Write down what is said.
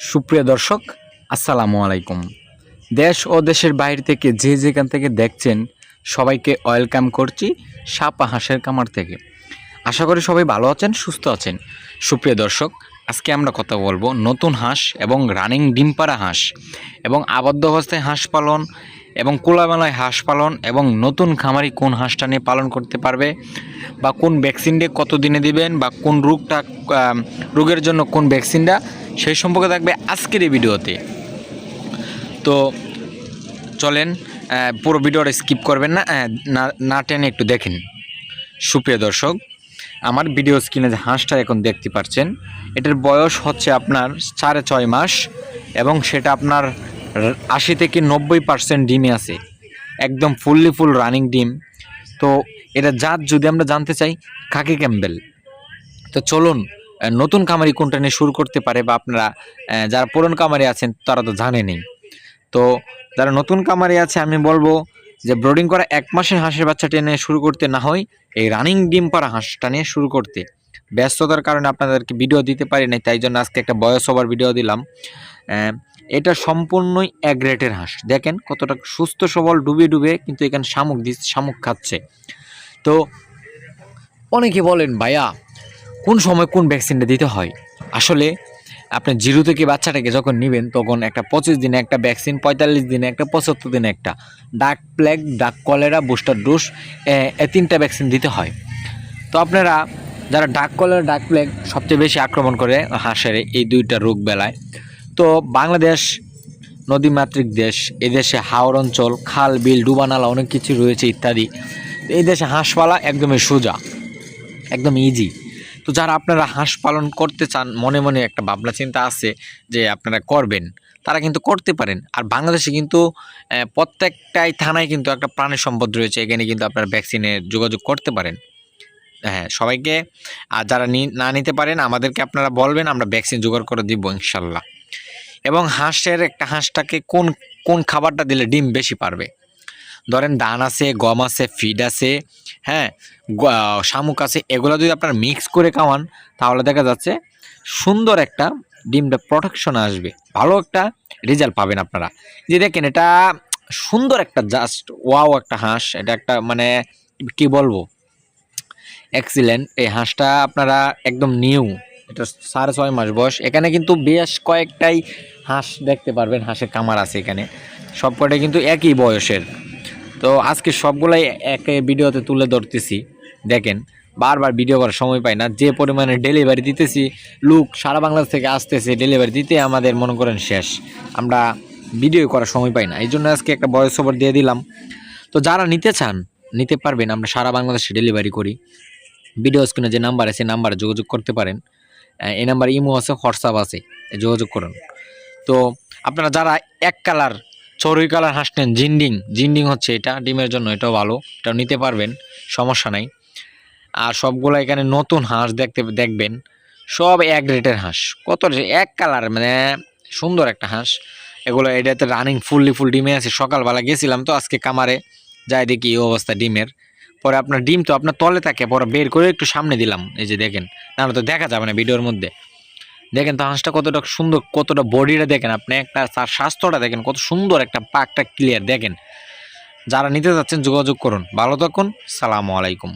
সুপ্রিয় দর্শক, আসসালামু আলাইকুম। দেশ ও দেশের বাইরে থেকে যে যেখান থেকে দেখছেন, সবাইকে ওয়েলকাম করছি সাপা হাঁসের কামার থেকে। আশা করি সবাই ভালো আছেন, সুস্থ আছেন। সুপ্রিয় দর্শক, আজকে আমরা কথা বলব নতুন হাঁস এবং রানিং ডিম পাড়া হাঁস এবং আবদ্ধ অবস্থায় হাঁস পালন এবং কোলামেলায় হাঁস পালন এবং নতুন খামারি কোন হাঁসটা নিয়ে পালন করতে পারবে বা কোন ভ্যাকসিনটা কত দিনে দিবেন বা কোন রোগটা রোগের জন্য কোন ভ্যাকসিনটা সেই সম্পর্কে থাকবে আজকের এই ভিডিওতে। তো চলেন পুরো ভিডিওটা স্কিপ করবেন না না- টেনে একটু দেখেন। সুপ্রিয় দর্শক, আমার ভিডিও স্ক্রিনে যে হাঁসটা এখন দেখতে পাচ্ছেন, এটার বয়স হচ্ছে আপনার সাড়ে ছয় মাস এবং সেটা আপনার আশি থেকে নব্বই পার্সেন্ট ডিমে আছে। একদম ফুললি ফুল রানিং ডিম। তো এটা জাত যদি আমরা জানতে চাই খাকি ক্যাম্বেল? তো চলুন নতুন কামারি কোনটা নিয়ে শুরু করতে পারে বা আপনারা যারা পুরন কামারি আছেন, তারা তো জানেনই তো যারা নতুন কামারি আছে, আমি বলব যে ব্রোডিং করা এক মাসের হাঁসের বাচ্চা টেনে শুরু করতে না হয়, এই রানিং ডিম পাড়া হাঁসটা নিয়ে শুরু করতে। ব্যস্ততার কারণে আপনাদেরকে ভিডিও দিতে পারি নাই, তাই জন্য আজকে একটা বয়স ওভার ভিডিও দিলাম। এটা সম্পূর্ণই এক রেটের হাঁস। দেখেন কতটা সুস্থ, সবল ডুবে ডুবে কিন্তু এখানে শামুক দিচ্ছে শামুক খাচ্ছে। তো অনেকে বলেন, ভাইয়া, কোন সময় কোন ভ্যাকসিনটা দিতে হয়? আসলে আপনি জিরো থেকে বাচ্চাটাকে যখন নেবেন, তখন একটা পঁচিশ দিনে একটা ভ্যাকসিন পঁয়তাল্লিশ দিনে একটা, পঁচাত্তর দিনে একটা। ডাক প্লেগ, ডাক কলেরা, বুস্টার ডোজ, এ তিনটা ভ্যাকসিন দিতে হয়। তো আপনারা যারা ডাক কলেরা, ডাক প্লেগ সবচেয়ে বেশি আক্রমণ করে হাঁসের এই দুইটা রোগ বেলায় তো বাংলাদেশ নদীমাতৃক দেশ, এদেশে হাওড় অঞ্চল, খাল, বিল ডুবানালা অনেক কিছু রয়েছে ইত্যাদি। এই দেশে হাঁস পালা একদমই সোজা, একদম ইজি তো যারা আপনারা হাঁস পালন করতে চান, মনে মনে একটা ভাবনা চিন্তা আছে যে আপনারা করবেন। তারা কিন্তু করতে পারেন। আর বাংলাদেশে কিন্তু প্রত্যেকটাই থানায় কিন্তু একটা প্রাণী সম্পদ রয়েছে। এখানে কিন্তু আপনারা ভ্যাকসিনে যোগাযোগ করতে পারেন। হ্যাঁ সবাইকে, আর যারা না নিতে পারেন, আমাদেরকে আপনারা বলবেন, আমরা ভ্যাকসিন জোগাড় করে দিব, ইনশাল্লাহ। এবং হাঁসের একটা হাঁসটাকে কোন কোন খাবারটা দিলে ডিম বেশি পারবে? ধরেন ধান আছে, গম আছে, ফিড আছে হ্যাঁ শামুক আছে, এগুলো যদি আপনারা মিক্স করে খাওয়ান, তাহলে দেখা যাচ্ছে সুন্দর একটা ডিমটা প্রোটেকশন আসবে। ভালো একটা রেজাল্ট পাবেন আপনারা। যে দেখেন, এটা সুন্দর একটা জাস্ট ওয়াও একটা হাঁস। এটা একটা মানে কি বলব? এক্সিলেন্ট এই হাঁসটা আপনারা একদম নিউ এটা সাড়ে ছয় মাস বয়স। এখানে কিন্তু বেশ কয়েকটাই হাঁস দেখতে পারবেন, হাঁসের কামার আছে এখানে। সবকটাই কিন্তু একই বয়সের। তো আজকে সবগুলাই এক ভিডিওতে তুলে ধরতেছি। দেখেন, বারবার ভিডিও করার সময় পাই না। যে পরিমাণে ডেলিভারি দিতেছি, লুক সারা বাংলাদেশ থেকে আসতেছে ডেলিভারি দিতে আমাদের মনে করেন শেষ। আমরা ভিডিও করার সময় পাই না। এই জন্য আজকে একটা বয়স ওভার দিয়ে দিলাম। তো যারা নিতে চান, নিতে পারবেন। আমরা সারা বাংলাদেশে ডেলিভারি করি। ভিডিও স্ক্রিনে যে নাম্বার আছে নাম্বারে যোগাযোগ করতে পারেন। এই নাম্বার ইমো আছে, হোয়াটসঅ্যাপ আছে যোগাযোগ করুন। তো আপনারা যারা এক কালার, চড়ুই কালার হাঁস নেন, জিন্ডিং জিন্ডিং হচ্ছে এটা, ডিমের জন্য এটাও ভালো, এটাও নিতে পারবেন, সমস্যা নাই। আর সবগুলো এখানে নতুন হাঁস দেখতে, দেখবেন, সব এক রেটের হাঁস। কত এক কালার মানে সুন্দর একটা হাঁস। এগুলো এটাতে রানিং ফুললি ফুল ডিমে আছে, সকালবেলা গেছিলাম তো আজকে কামারে, যাই দেখি এই অবস্থা ডিমের। পরে আপনার ডিম তো আপনার তলে থাকে, পরে বের করে একটু সামনে দিলাম। এই যে দেখেন, নাহলে তো দেখা যাবে না ভিডিওর মধ্যে। দেখেন তো হাঁসটা কতটা সুন্দর, কতটা বডিটা দেখেন আপনি, একটা তার স্বাস্থ্যটা দেখেন, কত সুন্দর একটা পাকটা ক্লিয়ার দেখেন, যারা নিতে যাচ্ছেন যোগাযোগ করুন। ভালো থাকুন, সালামু আলাইকুম।